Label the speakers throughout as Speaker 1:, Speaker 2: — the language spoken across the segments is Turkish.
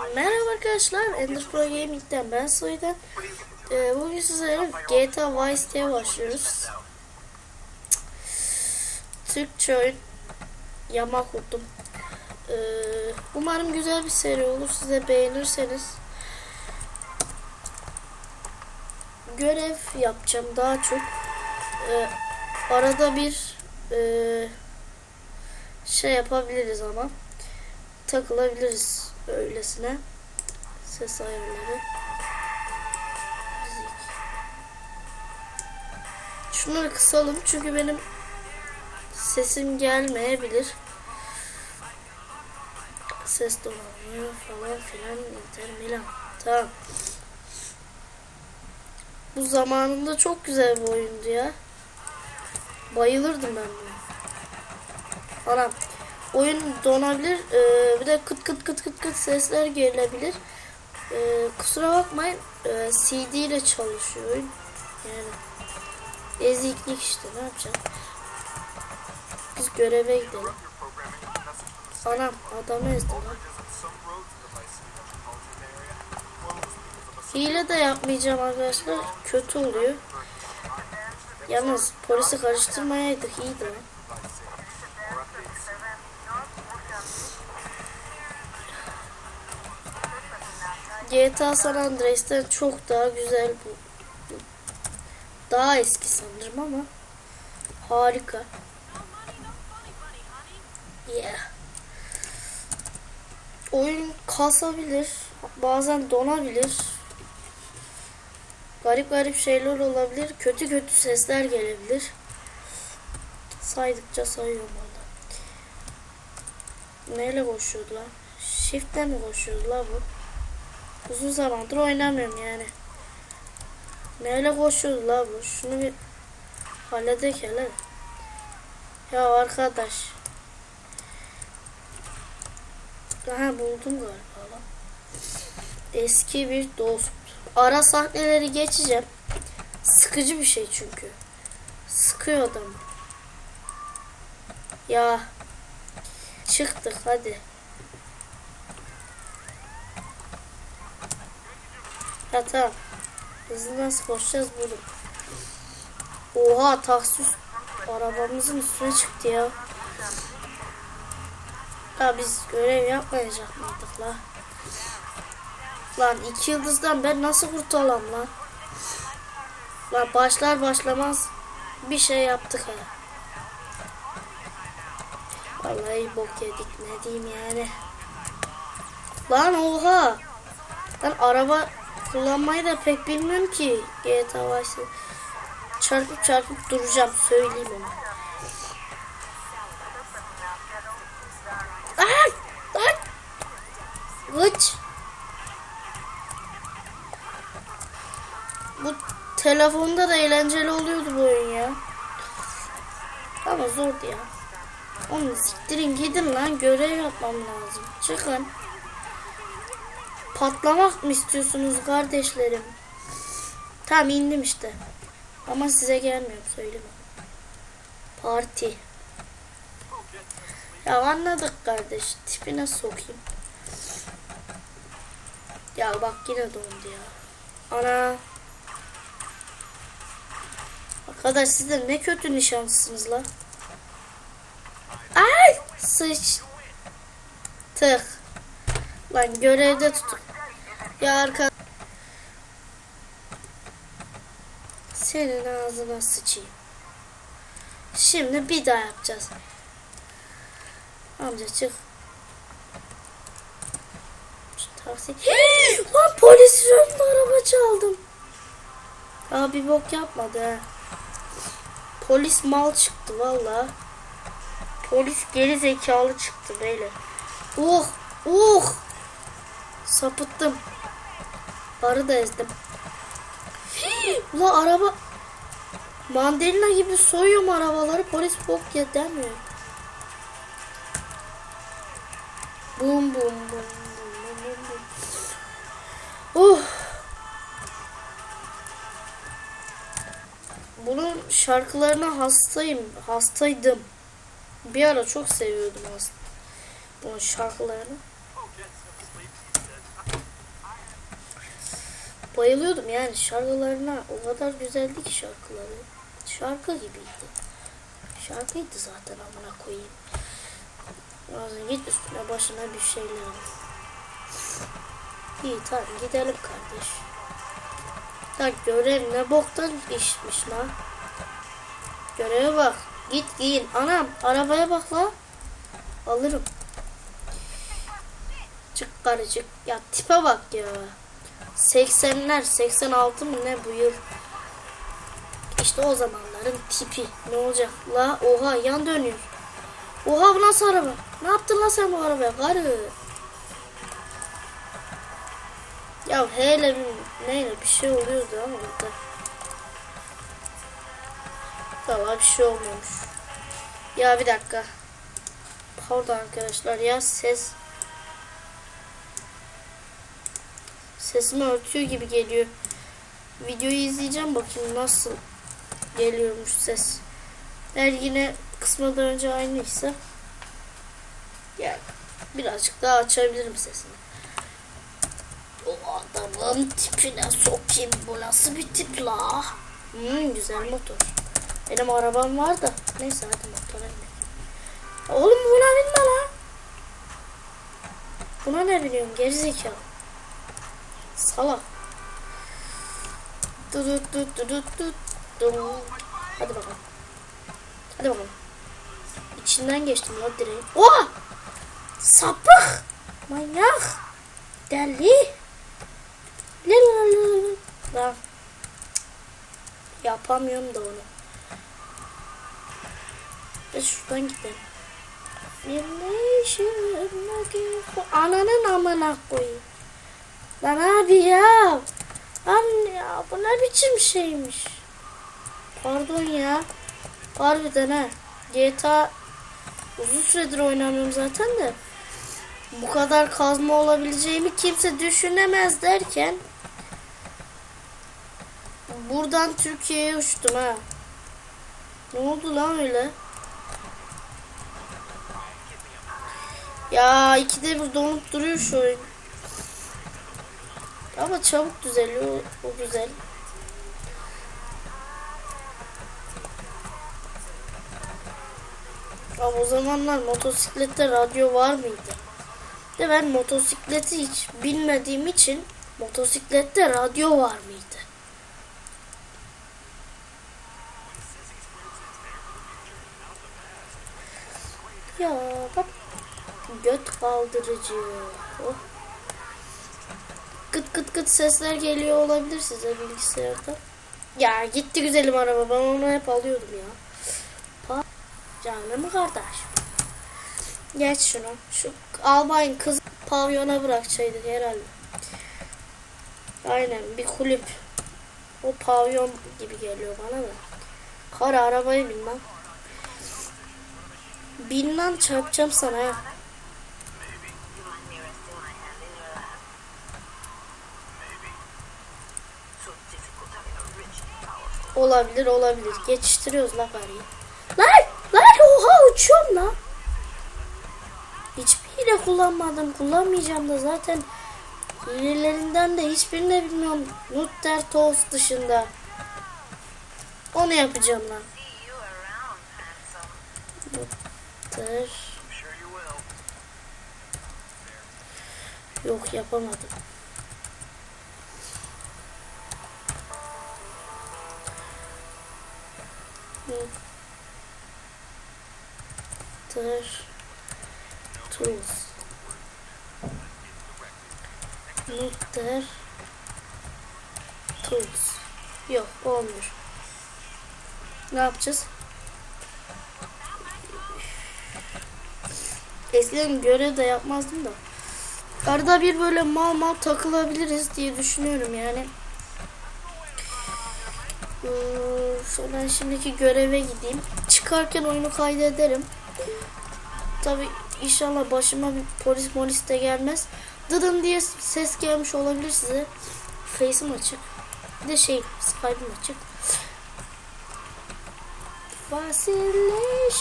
Speaker 1: Merhaba arkadaşlar, Ender Pro Gaming'den ben Soydan. Ee, bugün sizlere GTA Vice City'ye başlıyoruz. Türkçe oyun yama kurdum. Ee, umarım güzel bir seri olur. Size beğenirseniz görev yapacağım daha çok. Ee, arada bir e, şey yapabiliriz ama takılabiliriz öylesine. Ses ayarları. Müzik. Şunları kısalım çünkü benim sesim gelmeyebilir. Ses dolanıyor falan filan Inter Milan. Tamam. Bu zamanında çok güzel bir oyundu ya. Bayılırdım ben buna. Anam. Oyun donabilir. Ee, bir de kıt kıt kıt kıt kıt sesler gelebilir. Ee, kusura bakmayın. Ee, CD ile çalışıyor oyun. Yani eziklik işte ne yapacağım. Biz göreve gidelim. Anam adamı ezdi lan. Hile de yapmayacağım arkadaşlar. Kötü oluyor. Yalnız polisi karıştırmayaydık iyiydi lan. GTA San Andreas'ten çok daha güzel bu. Daha eski sanırım ama harika. Yeah. Oyun kasabilir, bazen donabilir. Garip garip şeyler olabilir, kötü kötü sesler gelebilir. Saydıkça sayıyorum valla. Neyle koşuyordu lan? Shift'le mi koşuyordu la bu? Uzun zamandır oynamıyorum yani. Neyle koşuyordu la bu? Şunu bir halledek hele. Ya arkadaş. Aha buldum galiba lan. Eski bir dost. Ara sahneleri geçeceğim. Sıkıcı bir şey çünkü. Sıkıyor adamı. Ya. Çıktık hadi. Ha tamam. Hızlı nasıl koşacağız bunu? Oha taksus arabamızın üstüne çıktı ya. Ya biz görev yapmayacak mıydık la? Lan iki yıldızdan ben nasıl kurtulamam lan? Lan başlar başlamaz bir şey yaptık ha. Vallahi bok yedik ne diyeyim yani. Lan oha. Ben araba kullanmayı da pek bilmiyorum ki GTA Vice'de. Çarpıp çarpıp duracağım söyleyeyim onu. Ay! Ay! Gıç! Bu telefonda da eğlenceli oluyordu bu oyun ya. Ama zordu ya. Onu siktirin gidin lan görev yapmam lazım. Çıkın. Patlamak mı istiyorsunuz kardeşlerim? Tamam indim işte. Ama size gelmiyorum söyleme. Parti. Ya anladık kardeş. Tipine sokayım. Ya bak yine dondu ya. Ana. Arkadaş siz de ne kötü nişanlısınız la. Ay sıç. Tık. Lan görevde tutun. Ya arka. Senin ağzına sıçayım. Şimdi bir daha yapacağız. Amca çık. Şu taksi. Lan polis önünde araba çaldım. Abi bok yapmadı ha. Polis mal çıktı valla. Polis geri zekalı çıktı böyle. Oh oh. Sapıttım. Arı da ezdim. La araba mandalina gibi soyuyorum arabaları polis bok ya demiyor. Bum bum bum bum bum bum. Oh. Bunun şarkılarına hastayım, hastaydım. Bir ara çok seviyordum aslında bunun şarkılarını. Bayılıyordum yani şarkılarına o kadar güzeldi ki şarkıları. Şarkı gibiydi. Şarkıydı zaten amına koyayım. Lazım git üstüne başına bir şeyler al. İyi tamam gidelim kardeş. Ya görev ne boktan işmiş la. Göreve bak. Git giyin. Anam arabaya bak la. Alırım. Çık karıcık. Ya tipe bak ya. 80'ler 86 mı ne bu yıl. İşte o zamanların tipi. Ne olacak la? Oha yan dönüyor. Oha bu nasıl araba? Ne yaptın lan sen bu arabaya karı? Ya hele bir neyle bir şey oluyordu ama orada. Valla bir şey olmuyormuş. Ya bir dakika. Pardon arkadaşlar ya ses sesimi örtüyor gibi geliyor. Videoyu izleyeceğim bakayım nasıl geliyormuş ses. Eğer yine kısmadan önce aynıysa yani birazcık daha açabilirim sesini. O adamın tipine sokayım. Bu nasıl bir tip la? Hmm, güzel motor. Benim arabam var da. Neyse hadi motora binelim. Oğlum buna binme la. Buna ne biniyorsun gerizekalı? Salak. Dudut dut dudut dut dut. Hadi bakalım. Hadi bakalım. İçinden geçtim la direğin. Oha! Sapık! Manyak! Deli! Lan. Yapamıyorum da onu. Biz şuradan gidelim. Ananın amına koyayım. Lan abi ya. Lan ya bu ne biçim şeymiş. Pardon ya. Harbiden ha. GTA uzun süredir oynamıyorum zaten de. Bu kadar kazma olabileceğimi kimse düşünemez derken buradan Türkiye'ye uçtum ha. Ne oldu lan öyle? Ya ikide bir donup duruyor şu oyun. Ama çabuk düzeliyor. O, güzel. Ama o zamanlar motosiklette radyo var mıydı? De ben motosikleti hiç bilmediğim için motosiklette radyo var mıydı? Ya bak göt kaldırıcı. Oh. Gıt sesler geliyor olabilir size bilgisayarda. Ya gitti güzelim araba. Ben onu hep alıyordum ya. Pa Canım kardeş. Geç şunu. Şu albayın kız pavyona bırakçaydık herhalde. Aynen bir kulüp. O pavyon gibi geliyor bana da. Kara arabayı. Bin lan çarpacağım sana ya. Olabilir olabilir. Geçiştiriyoruz la karıyı. Lan lan oha uçuyorum lan. Hiçbir hile kullanmadım. Kullanmayacağım da zaten hilelerinden de hiçbirini bilmiyorum. Nutter Toast dışında. Onu yapacağım lan. Nutter. Yok yapamadım. Nutter. Tools. Nutter. Tools. Yok olmuyor. Ne yapacağız? Eskiden görev de yapmazdım da. Arada bir böyle mal mal takılabiliriz diye düşünüyorum yani. Ee, ben şimdiki göreve gideyim. Çıkarken oyunu kaydederim. Tabi inşallah başıma bir polis polis de gelmez. Dıdın diye ses gelmiş olabilir size. Face'im açık. Bir de şey Skype'im açık. Vasilleşim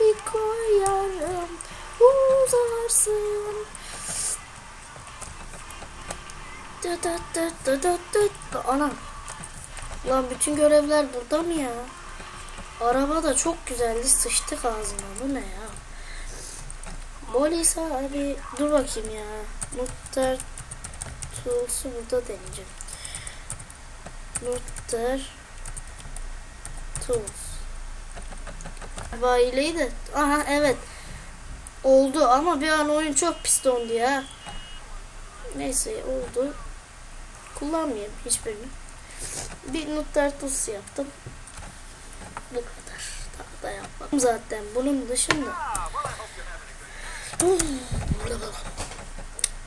Speaker 1: bir koyarım uzarsın. Dı dı dı dı dı dı. Anam. Lan bütün görevler burada mı ya? Araba da çok güzeldi. Sıçtık ağzına. Bu ne ya? Polis abi. Dur bakayım ya. Muhtar Tools'u burada deneyeceğim. Muhtar Tools. Bayileyi de. Aha evet. Oldu ama bir an oyun çok pis dondu ya. Neyse oldu. Kullanmayayım hiçbirini. Bir Muhtar Tools yaptım. Bu kadar. Daha da yapmadım zaten. Bunun dışında.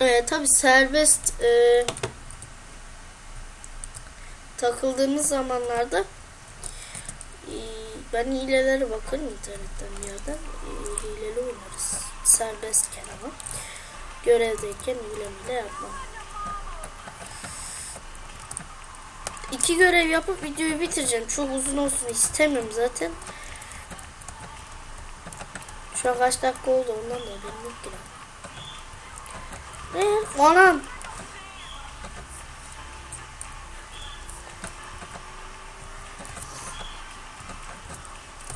Speaker 1: Ee, tabi serbest e, takıldığımız zamanlarda e, ben hilelere bakarım internetten bir yerden. E, hileli oynarız. Serbestken ama. Görevdeyken hile mile yapmam. İki görev yapıp videoyu bitireceğim. Çok uzun olsun istemiyorum zaten. Şu an kaç dakika oldu ondan da haberim yok. Ne? Anam.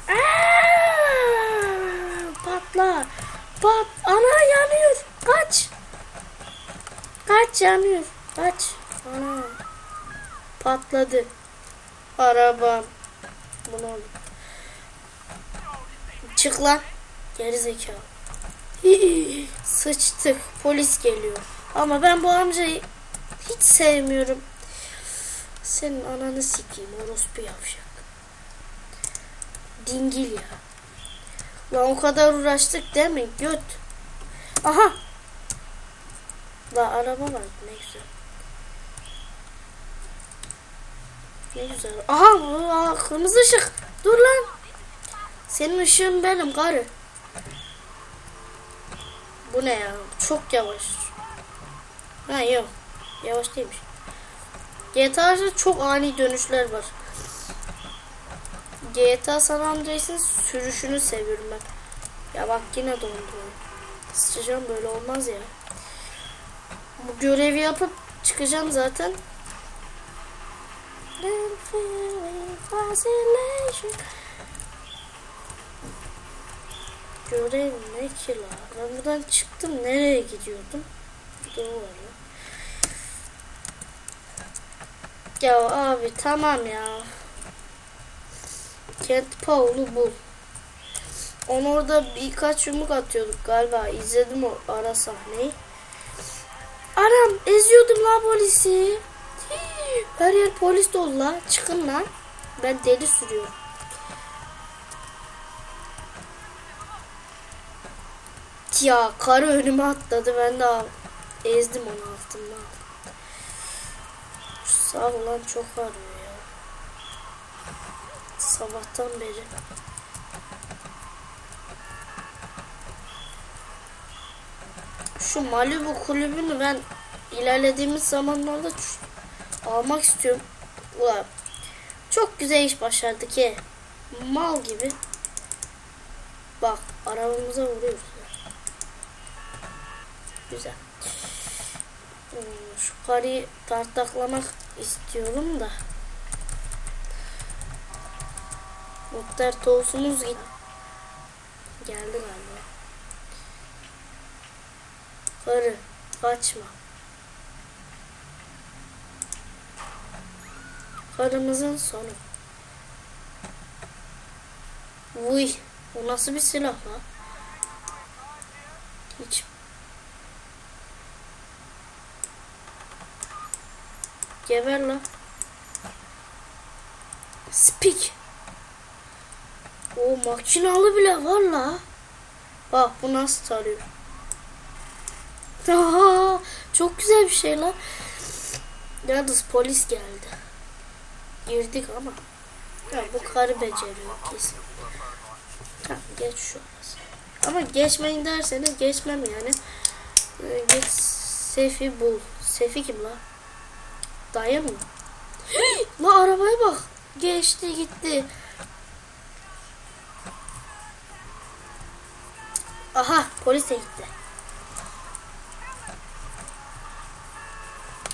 Speaker 1: Aa, Patla. Pat. Ana yanıyor. Kaç. Kaç yanıyor. Kaç. Ana. Patladı. Arabam. Bu ne oldu? Çık lan. Geri zekalı. Hii, Sıçtık. Polis geliyor. Ama ben bu amcayı hiç sevmiyorum. Senin ananı sikeyim orospu yavşak. Dingil ya. Lan o kadar uğraştık değil mi? Göt. Aha. La araba var. Ne güzel. Ne güzel. Aha, aa, kırmızı ışık. Dur lan. Senin ışığın benim karı. Bu ne ya? Çok yavaş. Ha yok. Yavaş değilmiş. GTA'da çok ani dönüşler var. GTA San Andreas'ın sürüşünü seviyorum ben. Ya bak yine dondu. Sıçacağım böyle olmaz ya. Bu görevi yapıp çıkacağım zaten. Görev ne ki la? Ben buradan çıktım. Nereye gidiyordum? Doğru ya. Ya abi tamam ya. Kent Paul'u bul. Onu orada birkaç yumruk atıyorduk galiba. İzledim o ara sahneyi. Anam eziyordum la polisi. Her yer polis dolu la. Çıkın lan. Ben deli sürüyorum. Ya karı önüme atladı. Ben de ezdim onu altından. Sağ olan çok ağrıyor ya. Sabahtan beri. Şu Malibu kulübünü ben ilerlediğimiz zamanlarda almak istiyorum. Ulan çok güzel iş başardık ki. Mal gibi. Bak arabamıza vuruyoruz. Güzel. Hmm, Şu karıyı tartaklamak istiyorum da. Muhtar Toğus'umuz git. Geldi galiba. Karı kaçma. Karımızın sonu. Vuy. O nasıl bir silah la? Hiç. Geber la. Speak. O makinalı bile var la. Bak bu nasıl tarıyor. Aha, çok güzel bir şey lan. Yalnız polis geldi. Girdik ama. Ya bu karı beceriyor kesin. Tamam geç şu. Ama geçmeyin derseniz geçmem yani. Ee, Geç Sefi bul. Sefi kim la? Dayı mı? la arabaya bak. Geçti gitti. Aha polis de gitti.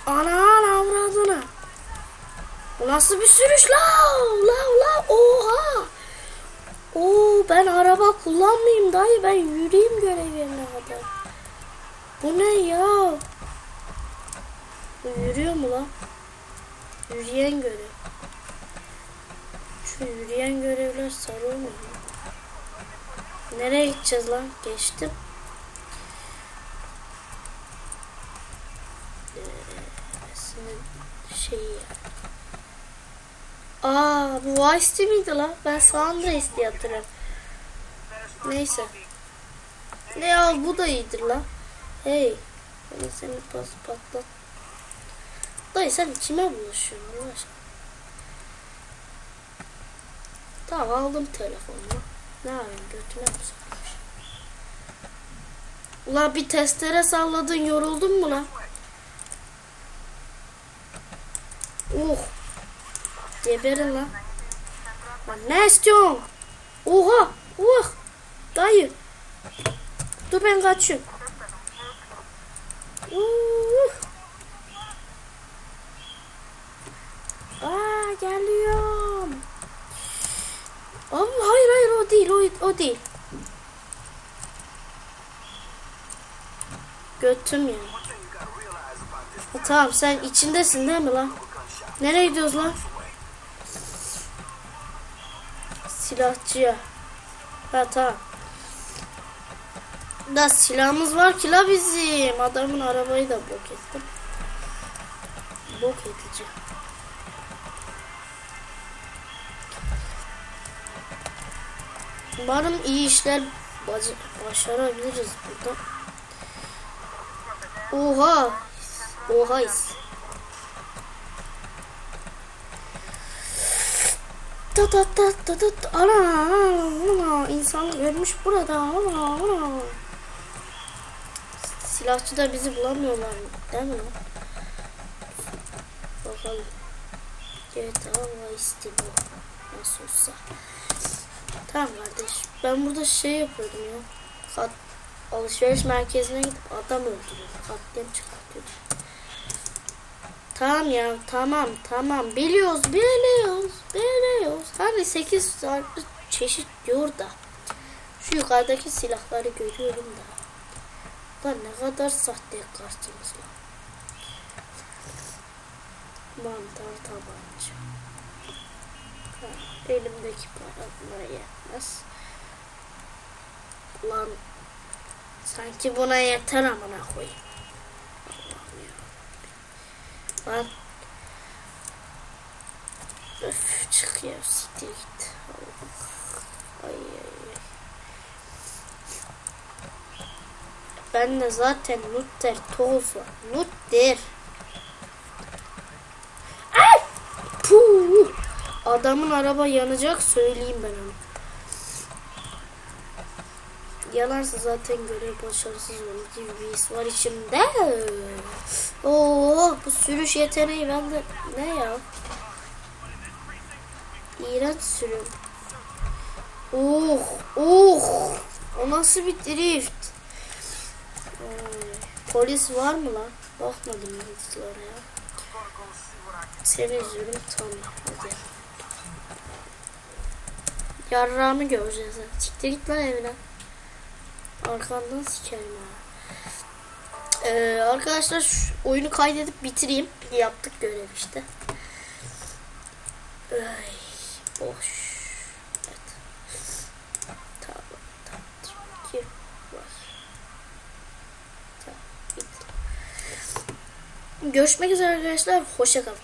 Speaker 1: Ana sana. Bu nasıl bir sürüş la? La la oha. Oo ben araba kullanmayayım dayı ben yürüyeyim görev yerine kadar. Bu ne ya? Bu yürüyor mu lan? Yürüyen görev. Şu yürüyen görevler sarıyor mu? Nereye gideceğiz lan? Geçtim. Ee, şeyi ya. Aa bu Vice miydi lan? Ben San Andreas diye hatırlıyorum. Neyse. Ne ya bu da iyidir lan. Hey. Ben seni pas patlat. Dayı sen kime bulaşıyorsun Allah aşkına? Tamam aldım telefonumu. Ne yapayım götüne mi sokmuş? Ulan bir testere salladın yoruldun mu lan? Uh. Geberin lan. Lan ne istiyorsun? Oha. Uh. Dayı. Dur ben kaçıyorum. Uh. Aa geliyorum. Abi hayır hayır o değil o, o değil. Götüm ya. Ha, tamam sen içindesin değil mi lan? Nereye gidiyoruz lan? Silahçıya. Ha tamam. Da silahımız var ki la bizim. Adamın arabayı da bok ettim. Bok edici. Umarım iyi işler başarabiliriz burada. Oha. Oha. Ta ta ta ta ta. Ana, ana. İnsan ölmüş burada. Ana, ana. Silahçı da bizi bulamıyorlar mı? Değil mi? Bakalım. GTA Vice bu. Nasıl olsa. Tamam kardeş. Ben burada şey yapıyordum ya. Kat, alışveriş merkezine gidip adam öldürüyordum. Katliam çıkartıyordum. Tamam ya tamam tamam biliyoruz biliyoruz biliyoruz. Hani 8 farklı çeşit diyor da. Şu yukarıdaki silahları görüyorum da. Lan ne kadar sahte kartımız var. Mantar tabanca. Elimdeki para buna yetmez. Lan sanki buna yeter amına koyayım. Lan Öf çık ya siktir git. Ay ay ay. Ben de zaten Luther toz var. Luther. Ay! Puh! Adamın araba yanacak söyleyeyim ben onu. Yanarsa zaten görev başarısız olur gibi bir his var içimde. Oo, bu sürüş yeteneği bende ne ya? İğrenç sürüm. Oh, oh. O nasıl bir drift? Polis var mı lan? Bakmadım yıldızlara ya. Seni üzülüm tamam hadi. Yarrağımı göreceğiz. Siktir git lan evine. Arkandan sikerim ha. Ee, arkadaşlar şu oyunu kaydedip bitireyim. Yaptık görev işte. Ay, boş. Evet. Tamam, tamam. İki. Tamam. Görüşmek üzere arkadaşlar. Hoşçakalın.